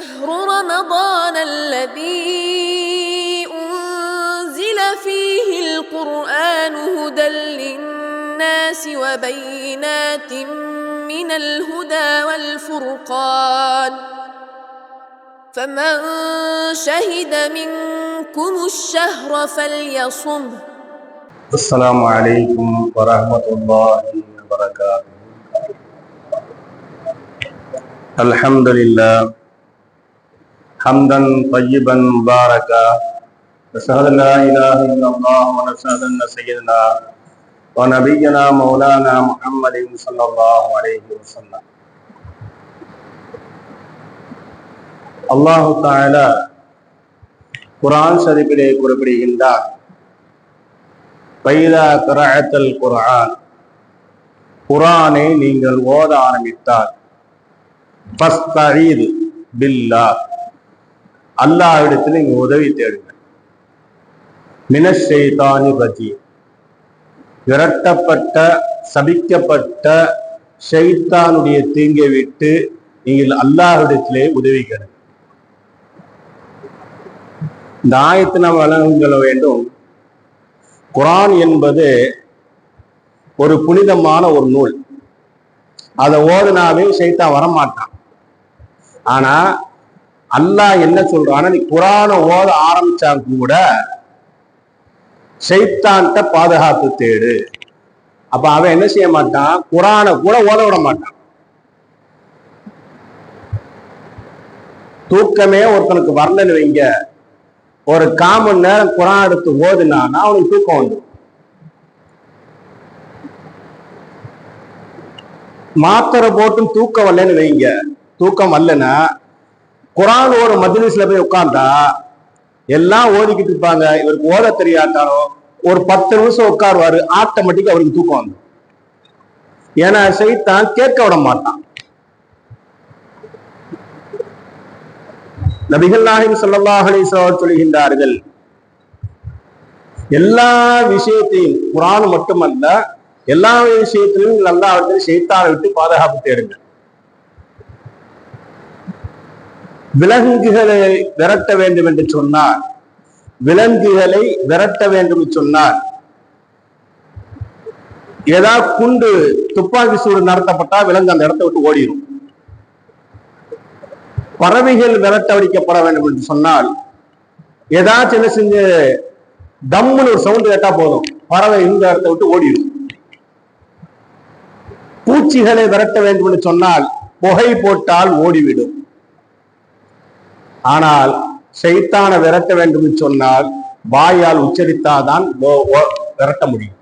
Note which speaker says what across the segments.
Speaker 1: شهر رمضان الذي أنزل فيه القرآن هدى للناس وبينات من الهدى والفرقان. فمن شهد منكم الشهر فليصمه
Speaker 2: السلام عليكم ورحمة الله وبركاته. الحمد لله حمدا طيبا مباركا نشهد أن لا إله إلا الله ونشهد أن سيدنا ونبينا مولانا محمد صلى الله عليه وسلم அல்லாஹு தாலா குரான் ஷரீஃபிலே குறிப்பிடுகின்றார் பைதா கிராத்தல் குரான் குரானை நீங்கள் ஓத ஆரம்பித்தால் ஃபஸ்தஈது பில்லா அல்லாஹ்விடத்தில் நீங்க உதவி தேடுங்க. மினஷைதானி விரட்டப்பட்ட சபிக்கப்பட்ட ஷைத்தானுடைய தீங்கை விட்டு நீங்கள் அல்லாஹிடத்திலே உதவி கேடுங்கள் இந்த ஆயத்தை நாம் வழங்க வேண்டும். குரான் என்பது ஒரு புனிதமான ஒரு நூல். அதை ஓதுனாவே சைத்தான் வரமாட்டான். ஆனா அல்லாஹ் என்ன சொல்றான்னா நீ குரானை ஓத ஆரம்பிச்சா கூட சைத்தான்கிட்ட பாதுகாப்பு தேடு. அப்ப அவன் என்ன செய்ய மாட்டான்? குரானை கூட ஓத விட மாட்டான். தூக்கமே ஒருத்தனுக்கு வரலன்னு வைங்க. ஒரு காமன் நேரம் குரான் எடுத்து ஓதுனானா அவனுக்கு தூக்கம் வந்துடும் மாத்திரை போட்டும் தூக்கம் வரலன்னு வைங்க. தூக்கம் வரலன்னா குரான் ஒரு மஜ்லிஸ்ல போய் உட்கார்ந்தா எல்லாம் ஓடிக்கிட்டு இருப்பாங்க. இவருக்கு ஓத தெரியாட்டாலும் ஒரு பத்து நிமிஷம் உட்காருவாரு ஆட்டோமேட்டிக்கா அவருக்கு தூக்கம் வந்து ஏன்னா செய்தான் கேட்க விட மாட்டான். நபிகள் நாயகம் ஸல்லல்லாஹு அலைஹி சொல்கின்றார்கள் எல்லா விஷயத்தையும் குரான் மட்டுமல்ல எல்லா விஷயத்திலும் நல்லா அவர்கள் ஷைத்தானை விட்டு பாதுகாப்பு தேடுங்க விலங்குகளை விரட்ட வேண்டும் என்று சொன்னார். விலங்குகளை விரட்ட வேண்டும் என்று சொன்னார். ஏதாவது குண்டு துப்பாக்கி சூடு நடத்தப்பட்டா விலங்கு அந்த இடத்தை விட்டு ஓடிடும் பறவைகள் விரட்டடிக்கப்பட வேண்டும் என்று சொன்னால் ஏதாச்சும் என்ன செஞ்சு தம்முன்னு ஒரு சவுண்ட் கேட்டா போதும். பறவை இந்த இடத்தை விட்டு ஓடிடும் பூச்சிகளை விரட்ட வேண்டும் என்று சொன்னால் புகை போட்டால் ஓடிவிடும். ஆனால் சைத்தான விரட்ட வேண்டும் என்று சொன்னால் வாயால் உச்சரித்தாதான் ஓ- ஓ- விரட்ட முடியும்.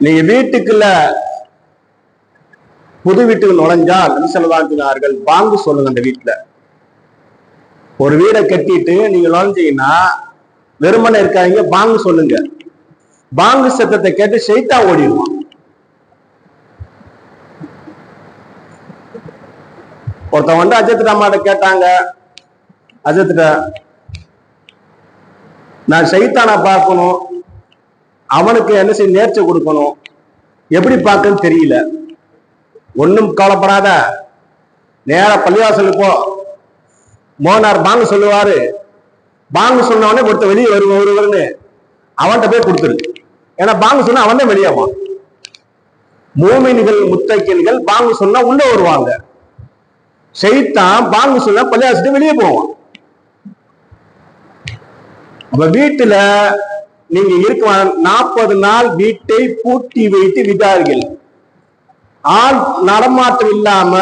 Speaker 2: நீங்க வீட்டுக்குள்ள புது வீட்டுக்கு நுழைஞ்சால் நபிசல்லாத்தினார்கள் பாங்கு சொல்லுங்க அந்த வீட்டுல. ஒரு வீடை கட்டிட்டு நீங்க நுழைஞ்சீங்கன்னா வெறுமனை இருக்காதீங்க பாங்கு சொல்லுங்க. பாங்கு சத்தத்தை கேட்டு ஷைத்தா ஓடிடுவான். ஒருத்தன் வந்து அஜித் ராமாட்ட கேட்டாங்க. அஜித்திட்ட நான் சைத்தானா பார்க்கணும். அவனுக்கு என்ன செய்ய நேர்ச்சி கொடுக்கணும். எப்படி பார்க்கன்னு தெரியல. ஒன்றும் கவலைப்படாத. நேர பள்ளிவாசலுக்கு போ. மோனார் பாங்க சொல்லுவாரு. பாங்கு சொன்னவனே உடனே வெளியே வருவ ஒருவர்னு அவன்கிட்ட போய் கொடுத்துரு. ஏன்னா பாங்கு சொன்னா அவன் தான் வெளியாவான் மூமின்கள் முத்தக்கின்கள் பாங்கு சொன்னா உள்ள வருவாங்க. செய்தான் பாங்கு சொல்ல பள்ளியாசிட்டு வெளியே போவான். அப்ப வீட்டுல நீங்க இருக்க நாற்பது நாள் வீட்டை பூட்டி வைத்து விட்டார்கள். ஆள் நடமாட்டம் இல்லாம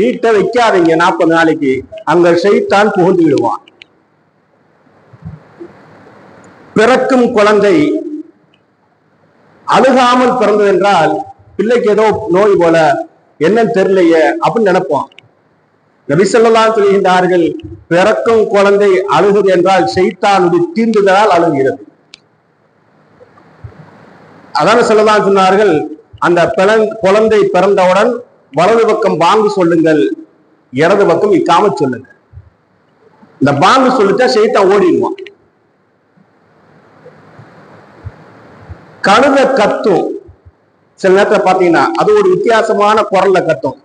Speaker 2: வீட்டை வைக்காதீங்க நாற்பது நாளைக்கு. அங்க ஷைத்தான் புகுந்து விடுவான். பிறக்கும் குழந்தை அழுகாமல் பிறந்தது என்றால் பிள்ளைக்கு ஏதோ நோய் போல என்னன்னு தெரியலையே அப்படின்னு நினைப்போம் நபிசல்லாம் சொல்கின்றார்கள் பிறக்கும் குழந்தை அழுகுது என்றால் செய்தானுடைய தீண்டுதலால் அழுகிறது. அதான சொல்லலாம் சொன்னார்கள் அந்த பிளந்- குழந்தை பிறந்தவுடன் வலது பக்கம் பாங்கு சொல்லுங்கள் இடது பக்கம் இக்காம சொல்லுங்க இந்த பாங்கு சொல்லிட்டா செய்தான் ஓடிடுவான். கழுத கத்தும். சில நேரத்துல பாத்தீங்கன்னா அது ஒரு வித்தியாசமான குரல்ல கத்தும்.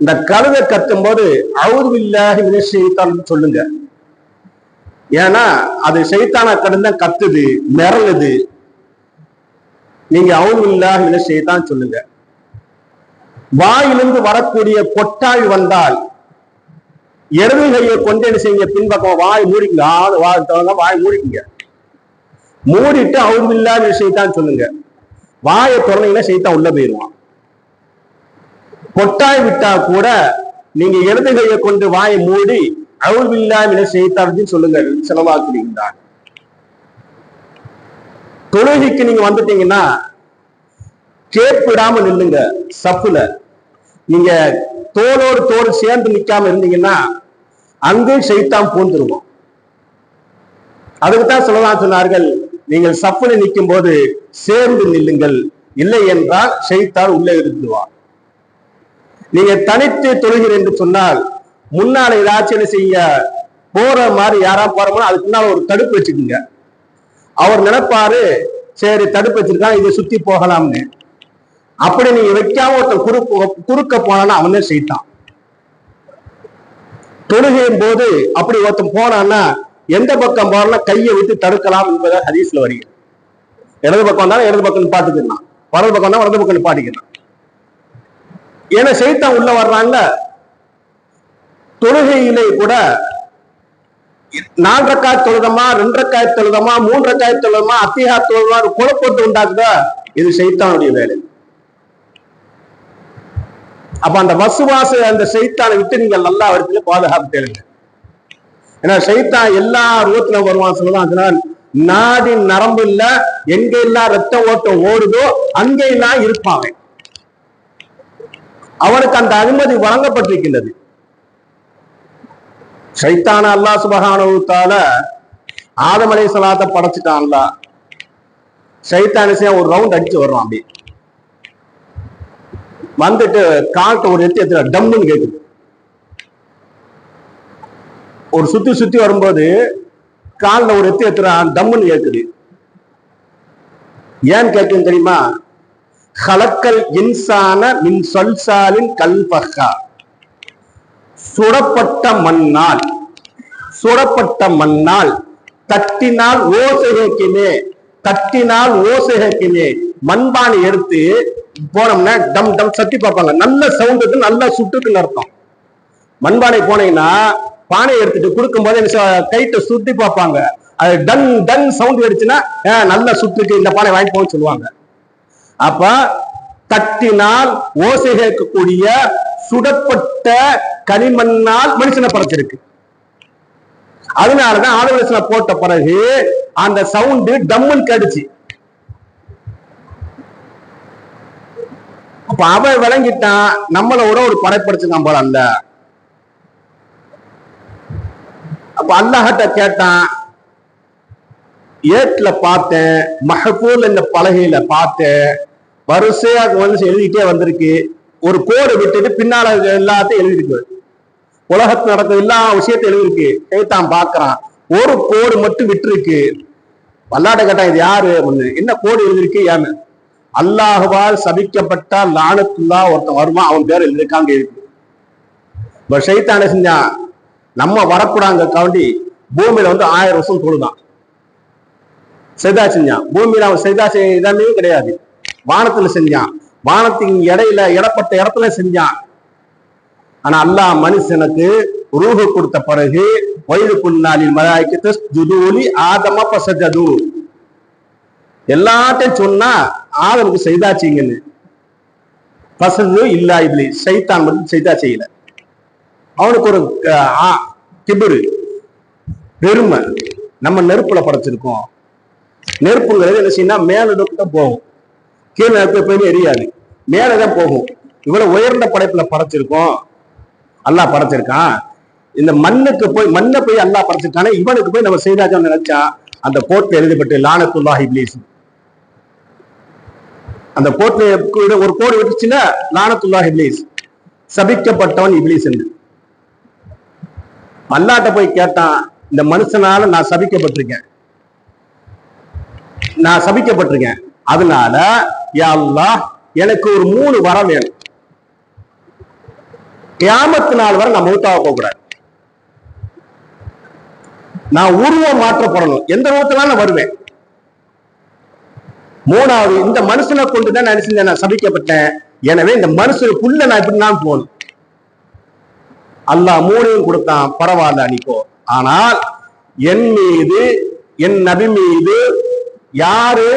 Speaker 2: இந்த கழுதை கத்தும் போது அவுதுவில்லாஹி மினஷைத்தான் சொல்லுங்க. ஏன்னா அது செய்தானா கடந்த கத்துது மிரளுது. நீங்க அவுதுவில்லாஹி மினஷைத்தான் சொல்லுங்க. வாயிலிருந்து வரக்கூடிய கொட்டாய் வந்தால் இடது கையை கொண்டு என்ன செய்யுங்க பின்பக்கம் வாய் மூடிங்க ஆள் வாய் திறந்தா வாய் மூடிக்குங்க. மூடிட்டு அவுதுவில்லாஹி மினஷைத்தான் சொல்லுங்க. வாயை திறந்தீங்கன்னா செய்தான் உள்ள போயிருவான். கொட்டாய் விட்டா கூட நீங்க இடது கையை கொண்டு வாயை மூடி அவுழ்வில்லா மின செய்தார்ஜின்னு சொல்லுங்க செலவாக்குறீங்க தொழுகைக்கு நீங்க வந்துட்டீங்கன்னா கேப்பிடாம நில்லுங்க சப்புல. நீங்க தோளோடு தோடு சேர்ந்து நிக்காம இருந்தீங்கன்னா அங்கு சைத்தான் பூந்துருவோம் அதுக்கு தான் சொல்லலாம் சொன்னார்கள் நீங்கள் சப்புல நிற்கும் போது சேர்ந்து நில்லுங்கள் இல்லை என்றால் சைத்தான் உள்ளே இருந்துவான் நீங்க தனித்து தொழுகிறேன் என்று சொன்னால் முன்னால ஏதாச்சும் என்ன செய்ய போற மாதிரி யாரா போறோமோ அதுக்கு முன்னால ஒரு தடுப்பு வச்சுக்கோங்க. அவர் நினைப்பாரு சரி தடுப்பு வச்சிருக்கான் இதை சுத்தி போகலாம்னு. அப்படி நீங்க வைக்காம ஒருத்தன் குறுக்க குறுக்க போனான்னு அவனே செய்தான்? தொழுகையும் போது அப்படி ஒருத்தன் போனான்னா எந்த பக்கம் போனா கையை விட்டு தடுக்கலாம் என்பதை ஹதீஸ்ல வருகிறது. இடது பக்கம் இருந்தாலும் இடது பக்கம் பாட்டுக்கலாம் வலது பக்கம் தான் வலது பக்கம் பாட்டிக்கலாம் ஏன்னா சைத்தான் உள்ள வர்றாங்க தொழுகையிலே கூட நாலு ரக்காய் தொழுதமா ரெண்டு ரக்காய் தொழுதமா மூன்று ரக்காய் தொழுதமா அத்தியா தொழுதமா குழப்பத்தை உண்டாக்குதா? இது சைத்தானுடைய வேலை. அப்ப அந்த வசுவாச அந்த சைத்தானை விட்டு நீங்க நல்லா இடத்துல பாதுகாப்பு தேடுங்க ஏன்னா சைத்தான் எல்லா ரூபத்துல வருவான் சொல்லலாம் அதனால் நாடின் நரம்பு இல்ல எங்க எல்லாம் ரத்த ஓட்டம் ஓடுதோ அங்கே எல்லாம் இருப்பாங்க. அவனுக்கு அந்த அனுமதி வழங்கப்பட்டிருக்கின்றது. சைத்தான அல்லா சுபகானவுத்தால ஆதம் அலை சலாத்தை படைச்சிட்டான்ல. சைத்தானிசையா ஒரு ரவுண்ட் அடிச்சு வர்றான் அப்படி வந்துட்டு கால்ட்ட ஒரு எத்தி எத்துல டம்முன்னு கேட்குது ஒரு சுத்தி சுத்தி வரும்போது காலில் ஒரு எத்தி எத்துறான் டம்முன்னு கேட்குது ஏன் கேட்குன்னு தெரியுமா? ஹலக்கல் இன்சான மின் சொல்சாலின் கல்பகா. சுடப்பட்ட மண்ணால் சுடப்பட்ட மண்ணால் தட்டினால் ஓசைகைக்குமே தட்டினால் ஓசைகைக்குமே மண்பானை எடுத்து போனோம்னா டம் டம் சட்டி பார்ப்பாங்க. நல்ல சவுண்டுக்கு நல்ல சுட்டுக்குன்னு அர்த்தம். மண்பானை போனீங்கன்னா பானை எடுத்துட்டு கொடுக்கும் போது என்ன சுட்டி சுத்தி பார்ப்பாங்க. அது டன் டன் சவுண்ட் அடிச்சுன்னா நல்ல சுட்டுக்கு இந்த பானை வாங்கி போன்னு சொல்லுவாங்க. அப்ப தட்டினால் ஓசை கேட்கக்கூடிய சுடப்பட்ட களிமண்ணால் மனுஷனை படைச்சிருக்கு. அதனாலதான் ஆளுநர் போட்ட பிறகு அந்த சவுண்டு டம்முன்னு கடிச்சு அப்ப அவன் விளங்கிட்டான் நம்மளோட ஒரு படைப்படைச்சு போல அல்ல. அப்ப அல்லாஹட்ட கேட்டான் ஏட்ல பார்த்தேன் மஹபூல் என்ற பலகையில பார்த்தேன் வரிசையா வந்து எழுதிட்டே வந்திருக்கு. ஒரு கோடு விட்டுட்டு பின்னால எல்லாத்தையும் எழுதிருக்கு. உலகத்து நடக்கும் எல்லா விஷயத்தையும் எழுதிருக்கு. கைத்தான் பாக்குறான். ஒரு கோடு மட்டும் விட்டுருக்கு. வல்லாட்ட கேட்டான் இது யாரு? அப்படின்னு. என்ன கோடு எழுதிருக்கு? ஏன்னு. அல்லாஹுவால் சபிக்கப்பட்டா லானத்துல்லா ஒருத்தன் வருவான். அவன் பேர் எழுதிருக்காங்க இருக்கு இப்ப ஷைத்தான செஞ்சான் நம்ம வரக்கூடாங்க காண்டி பூமியில வந்து ஆயிரம் வருஷம் தொழுதான். செய்தா செஞ்சான். பூமியில அவன் செய்தா செய்தாமே கிடையாது. வானத்துல செஞ்சான். வானத்தின் இடையில இடப்பட்ட இடத்துல செஞ்சான். ஆனா அல்லாஹ் மனுஷனுக்கு ரூஹு கொடுத்த பிறகு வயது புன்னாலில் மலாய்க்கு ஜுதூலி ஆதம பசஜது எல்லாத்தையும் சொன்னா ஆதமுக்கு செய்தாச்சிங்கன்னு. பசது இல்லா இப்படி சைத்தான் மட்டும் செய்தா செய்யல. அவனுக்கு ஒரு அஹ், கிபிரு பெருமை. நம்ம நெருப்புல படைச்சிருக்கோம். நெருப்புங்கிறது என்ன செய்யணும் மேல தான் போகும். கீழே இருக்க போய் எரியாது. மேலதான் போகும். இவ்வளவு உயர்ந்த படைப்புல படைச்சிருக்கோம். அல்லாஹ் படைச்சிருக்கான் இந்த மண்ணுக்கு போய் மண்ணை போய் அல்லாஹ் படைச்சிருக்கானே இவனுக்கு போய் நம்ம செய்தாச்சோம் நினைச்சா அந்த கோட்ல எழுதப்பட்டு லானத்துல்லா இப்லீஸ். அந்த கோட்ல ஒரு கோடு விட்டுச்சுன்னா லானத்துல்லா இப்லீஸ். சபிக்கப்பட்டவன் இப்லீஸ் என்று. அல்லாட்ட போய் கேட்டான் இந்த மனுஷனால நான் சபிக்கப்பட்டிருக்கேன். நான் சபிக்கப்பட்டிருக்கேன். அதனால யா எனக்கு ஒரு மூணு வரம் வேணும். கியாமத்து நாள் வரை நான் மூத்தாக போக நான் உருவம் மாற்றப்படணும். எந்த ரூபத்துல நான் வருவேன். மூணாவது இந்த மனுஷனை கொண்டுதான் நான் நான் சபிக்கப்பட்டேன். எனவே இந்த மனுஷனுக்குள்ள நான் இப்படி நான் போகணும். அல்லாஹ் மூணையும் கொடுத்தான். பரவாயில்ல அன்னைக்கோ ஆனால் என் மீது என் நபி மீது யாரு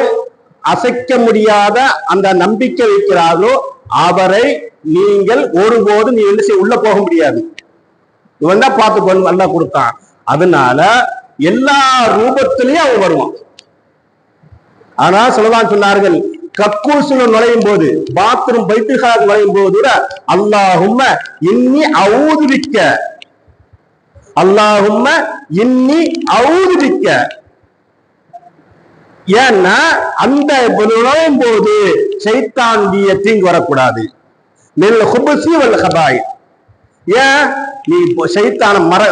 Speaker 2: அசைக்க முடியாத அந்த நம்பிக்கை வைக்கிறாரோ அவரை நீங்கள் ஒருபோது நீ என்ன செய்ய உள்ள போக முடியாது. இவன் தான் பார்த்து நல்லா கொடுத்தான். அதனால எல்லா ரூபத்திலையும் அவன் வருவான். ஆனா சொல்லதான் சொன்னார்கள் கக்கூசுல நுழையும் போது பாத்ரூம் பைத்துகாக நுழையும் போது கூட அல்லாஹும்ம இன்னி அவுதுவிக்க அல்லாஹும்ம இன்னி அவுதுவிக்க ஏன்னா அந்த நுழையும் போது சைத்தாண்டிய தீங்கு வரக்கூடாது. நெல் ஹுபசி வல்ல ஹபாய். ஏன்? நீ இப்போ சைத்தான மர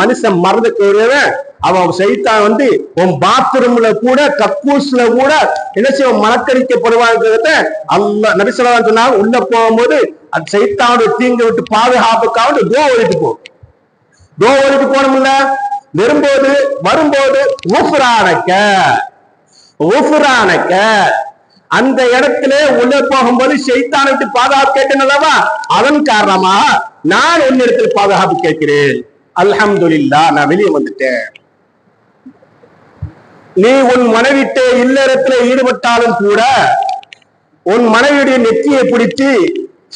Speaker 2: மனுஷன் மறந்துக்கிறவன் அவன் சைத்தான் வந்து உன் பாத்ரூம்ல கூட கக்கூஸ்ல கூட என்ன செய்வோம் மலக்கடிக்கப்படுவாங்கிறத அல்ல நபிசலாம் சொன்னாங்க. உள்ள போகும்போது அந்த சைத்தானோட தீங்கு விட்டு பாதுகாப்புக்காக கோ ஓடிட்டு போ. கோ ஓடிட்டு போனோம்ல வரும்போது வரும்போது ஊஃபுரானக்க அந்த இடத்துல உள்ள போகும்போது செய்தானை விட்டு பாதுகாப்பு கேட்டனல்லவா அதன் காரணமா நான் உன்னிடத்தில் பாதுகாப்பு கேட்கிறேன். அல்ஹம்துலில்லா நான் வெளியே வந்துட்டேன். நீ உன் மனைவிட்டு இல்லறத்துல ஈடுபட்டாலும் கூட உன் மனைவியுடைய நெற்றியை பிடித்து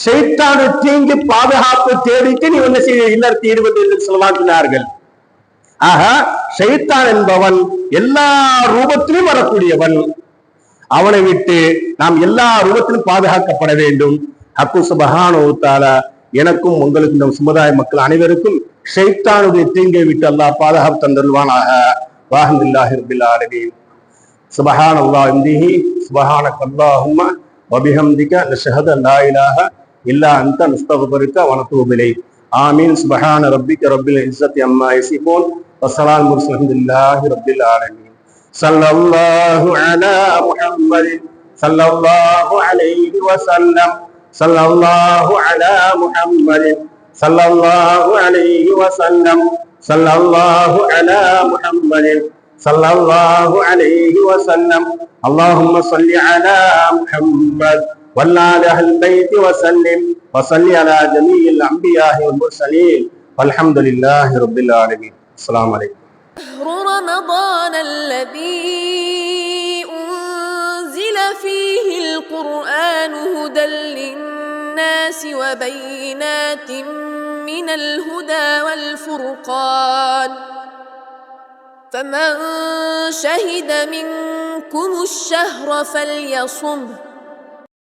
Speaker 2: செய்தானு தீங்கு பாதுகாப்பு தேடிட்டு நீ என்ன செய்ய இல்லறத்தை ஈடுபட்டு என்று ஆக ஷைத்தான் என்பவன் எல்லா ரூபத்திலும் வரக்கூடியவன். அவனை விட்டு நாம் எல்லா ரூபத்திலும் பாதுகாக்கப்பட வேண்டும். அக்கு சுபகான எனக்கும் உங்களுக்கு இந்த சமுதாய மக்கள் அனைவருக்கும் ஷைத்தானுடைய தீங்கை விட்டு அல்லாஹ் பாதுகாப்பு தந்தல்வானாக வாஹந்தில்லாஹி ரபில் ஆலமீன். சுபஹான் அல்லாஹ் இந்திஹி சுபஹானக் அல்லாஹும்ம வபிஹம்திக நஷஹது லா இலாஹ இல்லா அன்த நஸ்தக்ஃபிருக வ ஆமீன். சுபஹான ரப்பிக ரப்பில் இஸ்ஸத்தி அம்மா யசிஃபூன். والسلام المرسل الحمد لله رب العالمين. صلى الله على محمد صلى الله عليه وسلم. صلى الله على محمد صلى الله عليه وسلم. صلى الله على محمد صلى الله عليه وسلم. اللهم صل على محمد وعلى آل البيت وسلم وصل على جميع الأنبياء والمرسلين. والحمد لله رب العالمين. السلام عليكم.
Speaker 1: شهر رمضان الذي أنزل فيه القرآن هدى للناس وبينات من الهدى والفرقان. فمن شهد منكم الشهر فليصمه.